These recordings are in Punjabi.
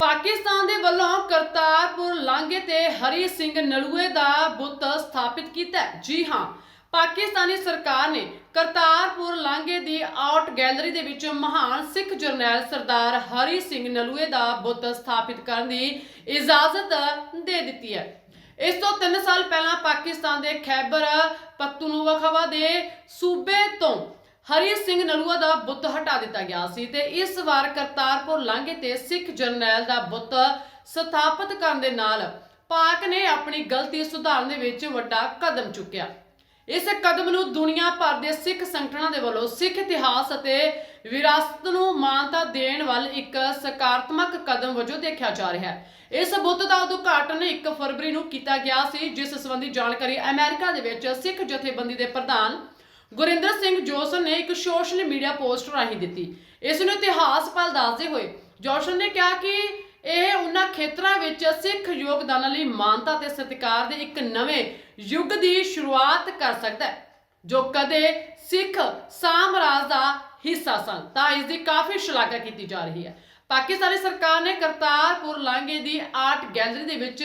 ਪਾਕਿਸਤਾਨ ਦੇ ਵੱਲੋਂ ਕਰਤਾਰਪੁਰ ਲਾਂਘੇ ਤੇ ਹਰੀ ਸਿੰਘ ਨਲੂਏ ਦਾ ਬੁੱਤ ਸਥਾਪਿਤ ਕੀਤਾ ਜੀ ਹਾਂ, ਪਾਕਿਸਤਾਨੀ ਸਰਕਾਰ ਨੇ ਕਰਤਾਰਪੁਰ ਲਾਂਘੇ ਦੀ ਆਰਟ ਗੈਲਰੀ ਦੇ ਵਿੱਚ ਮਹਾਨ ਸਿੱਖ ਜਰਨੈਲ ਸਰਦਾਰ ਹਰੀ ਸਿੰਘ ਨਲੂਏ ਦਾ ਬੁੱਤ ਸਥਾਪਿਤ ਕਰਨ ਦੀ ਇਜਾਜ਼ਤ ਦੇ ਦਿੱਤੀ ਹੈ। ਇਸ ਤੋਂ 3 ਸਾਲ ਪਹਿਲਾਂ ਪਾਕਿਸਤਾਨ ਦੇ ਖੈਬਰ ਪਖਤੂਨਖਵਾ ਦੇ ਸੂਬੇ ਤੋਂ ਹਰੀ ਸਿੰਘ ਨਲੂਆ ਦਾ ਬੁੱਤ ਹਟਾ ਦਿੱਤਾ ਗਿਆ ਸੀ ਤੇ ਇਸ ਵਾਰ ਕਰਤਾਰਪੁਰ ਲਾਂਘੇ ਤੇ ਸਿੱਖ ਜਰਨੈਲ ਦਾ ਬੁੱਤ ਸਥਾਪਿਤ ਕਰਨ ਦੇ ਨਾਲ ਪਾਕ ਨੇ ਆਪਣੀ ਗਲਤੀ ਸੁਧਾਰਨ ਦੇ ਵਿੱਚ ਵੱਡਾ ਕਦਮ ਚੁੱਕਿਆ। ਇਸ ਕਦਮ ਨੂੰ ਦੁਨੀਆ ਭਰ ਦੇ ਸਿੱਖ ਸੰਗਠਨਾਂ ਦੇ ਵੱਲੋਂ ਸਿੱਖ ਇਤਿਹਾਸ ਅਤੇ ਵਿਰਾਸਤ ਨੂੰ ਮਾਨਤਾ ਦੇਣ ਵੱਲ ਇੱਕ ਸਕਾਰਾਤਮਕ ਕਦਮ ਵਜੋਂ ਦੇਖਿਆ ਜਾ ਰਿਹਾ ਹੈ। ਇਸ ਬੁੱਤ ਦਾ ਉਦਘਾਟਨ 1 ਫਰਵਰੀ ਨੂੰ ਕੀਤਾ ਗਿਆ ਸੀ, ਜਿਸ ਸੰਬੰਧੀ ਜਾਣਕਾਰੀ ਅਮਰੀਕਾ ਦੇ ਵਿੱਚ ਸਿੱਖ ਜਥੇਬੰਦੀ ਦੇ ਪ੍ਰਧਾਨ ਗੁਰਿੰਦਰ ਸਿੰਘ ਜੋਸਨ ਨੇ ਇੱਕ ਸੋਸ਼ਲ ਮੀਡੀਆ ਪੋਸਟ ਰਾਹੀਂ ਦਿੱਤੀ। ਇਸ ਨੂੰ ਇਤਿਹਾਸ ਪਲ ਦੱਸਦੇ ਹੋਏ ਜੋਸਨ ਨੇ ਕਿਹਾ ਕਿ ਇਹ ਉਹਨਾਂ ਖੇਤਰਾਂ ਵਿੱਚ ਸਿੱਖ ਯੋਗਦਾਨਾਂ ਲਈ ਮਾਨਤਾ ਤੇ ਸਤਿਕਾਰ ਦੇ ਇੱਕ ਨਵੇਂ ਯੁੱਗ ਦੀ ਸ਼ੁਰੂਆਤ ਕਰ ਸਕਦਾ ਹੈ, ਜੋ ਕਦੇ ਸਿੱਖ ਸਾਮਰਾਜ ਦਾ ਹਿੱਸਾ ਸਨ। ਤਾਂ ਇਸ ਦੀ ਕਾਫੀ ਸ਼ਲਾਘਾ ਕੀਤੀ ਜਾ ਰਹੀ ਹੈ। ਪਾਕਿਸਤਾਨੀ ਸਰਕਾਰ ਨੇ ਕਰਤਾਰਪੁਰ ਲਾਂਘੇ ਦੀ ਆਰਟ ਗੈਲਰੀ ਦੇ ਵਿੱਚ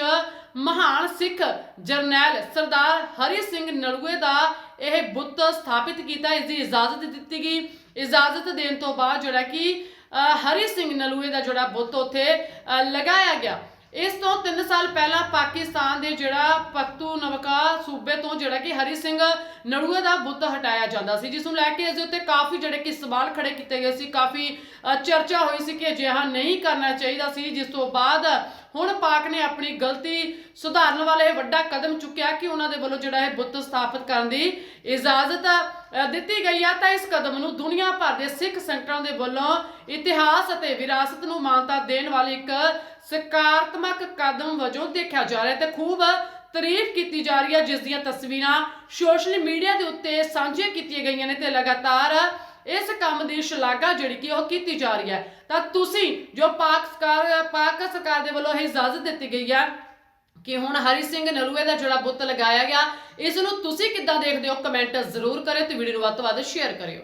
ਮਹਾਨ ਸਿੱਖ ਜਰਨੈਲ ਸਰਦਾਰ ਹਰੀ ਸਿੰਘ ਨਲੂਏ ਦਾ ਇਹ ਬੁੱਤ ਸਥਾਪਿਤ ਕੀਤਾ, ਇਸ ਦੀ ਇਜਾਜ਼ਤ ਦਿੱਤੀ ਗਈ। ਇਜਾਜ਼ਤ ਦੇਣ ਤੋਂ ਬਾਅਦ ਜਿਹੜਾ ਕਿ ਹਰੀ ਸਿੰਘ ਨਲੂਏ ਦਾ ਜਿਹੜਾ ਬੁੱਤ ਉੱਥੇ ਲਗਾਇਆ ਗਿਆ। ਇਸ ਤੋਂ 3 ਸਾਲ ਪਹਿਲਾਂ ਪਾਕਿਸਤਾਨ ਦੇ ਜਿਹੜਾ ਪਖਤੂਨਖਵਾ ਸੂਬੇ ਤੋਂ ਜਿਹੜਾ ਕਿ ਹਰੀ ਸਿੰਘ ਨੜੂਏ ਦਾ ਬੁੱਤ ਹਟਾਇਆ ਜਾਂਦਾ ਸੀ, ਜਿਸ ਨੂੰ ਲੈ ਕੇ ਇਸ ਦੇ ਉੱਤੇ ਕਾਫੀ ਜਿਹੜੇ ਕਿ ਸਵਾਲ ਖੜੇ ਕੀਤੇ ਗਏ ਸੀ, ਕਾਫੀ ਚਰਚਾ ਹੋਈ ਸੀ ਕਿ ਅਜਿਹਾ ਨਹੀਂ ਕਰਨਾ ਚਾਹੀਦਾ ਸੀ, ਜਿਸ ਤੋਂ ਬਾਅਦ ਹੁਣ ਪਾਕ ਨੇ ਆਪਣੀ ਗਲਤੀ ਸੁਧਾਰਨ ਵਾਲੇ ਇਹ ਵੱਡਾ ਕਦਮ ਚੁੱਕਿਆ ਕਿ ਉਹਨਾਂ ਦੇ ਵੱਲੋਂ ਜਿਹੜਾ ਇਹ ਬੁੱਤ ਸਥਾਪਿਤ ਕਰਨ ਦੀ ਇਜਾਜ਼ਤ ਦਿੱਤੀ ਗਈ ਆ। ਤਾਂ ਇਸ ਕਦਮ ਨੂੰ ਦੁਨੀਆ ਭਰ ਦੇ ਸਿੱਖ ਸੰਗਠਨਾਂ ਦੇ ਵੱਲੋਂ ਇਤਿਹਾਸ ਅਤੇ ਵਿਰਾਸਤ ਨੂੰ ਮਾਨਤਾ ਦੇਣ ਵਾਲੀ ਇੱਕ ਸਕਾਰਾਤਮਕ ਕਦਮ ਵਜੋਂ ਦੇਖਿਆ ਜਾ ਰਿਹਾ ਤੇ ਖੂਬ ਤਾਰੀਫ ਕੀਤੀ ਜਾ ਰਹੀ ਹੈ ਜਿਸ ਦੀਆਂ ਤਸਵੀਰਾਂ ਸੋਸ਼ਲ ਮੀਡੀਆ ਦੇ ਉੱਤੇ ਸਾਂਝੀਆਂ ਕੀਤੀਆਂ ਗਈਆਂ ਨੇ ਤੇ ਲਗਾਤਾਰ ਇਸ ਕੰਮ ਦੀ ਸ਼ਲਾਘਾ ਜਿਹੜੀ ਕਿ ਉਹ ਕੀਤੀ ਜਾ ਰਹੀ ਹੈ। ਤਾਂ ਤੁਸੀਂ ਜੋ ਪਾਕ ਸਰਕਾਰ ਪਾਕ ਸਰਕਾਰ ਦੇ ਵੱਲੋਂ ਇਹ ਇਜਾਜ਼ਤ ਦਿੱਤੀ ਗਈ ਹੈ ਕਿ ਹੁਣ ਹਰੀ ਸਿੰਘ ਨਲੂਏ ਦਾ ਜਿਹੜਾ ਬੁੱਤ ਲਗਾਇਆ ਗਿਆ, ਇਸ ਨੂੰ ਤੁਸੀਂ ਕਿੱਦਾਂ ਦੇਖਦੇ ਹੋ? ਕਮੈਂਟ ਜ਼ਰੂਰ ਕਰਿਓ ਤੇ ਵੀਡੀਓ ਨੂੰ ਵੱਧ ਤੋਂ ਵੱਧ ਸ਼ੇਅਰ ਕਰਿਓ।